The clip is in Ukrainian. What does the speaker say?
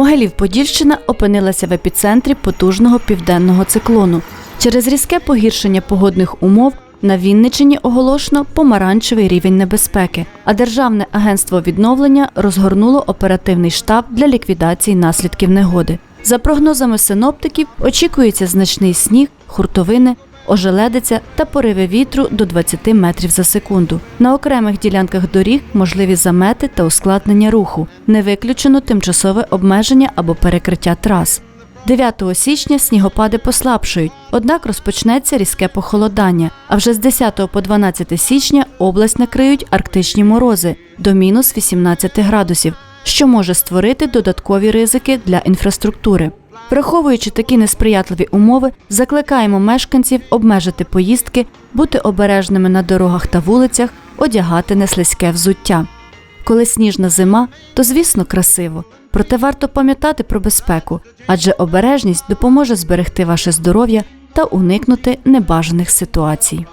Могилів-Подільщина опинилася в епіцентрі потужного південного циклону. Через різке погіршення погодних умов на Вінничині оголошено помаранчевий рівень небезпеки, а Державне агентство відновлення розгорнуло оперативний штаб для ліквідації наслідків негоди. За прогнозами синоптиків, очікується значний сніг, хуртовини, ожеледиця та пориви вітру до 20 метрів за секунду. На окремих ділянках доріг можливі замети та ускладнення руху. Не виключено тимчасове обмеження або перекриття трас. 9 січня снігопади послабшують, однак розпочнеться різке похолодання. А вже з 10 по 12 січня область накриють арктичні морози до мінус 18 градусів, що може створити додаткові ризики для інфраструктури. Враховуючи такі несприятливі умови, закликаємо мешканців обмежити поїздки, бути обережними на дорогах та вулицях, одягати неслизьке взуття. Коли сніжна зима, то звісно красиво. Проте варто пам'ятати про безпеку, адже обережність допоможе зберегти ваше здоров'я та уникнути небажаних ситуацій.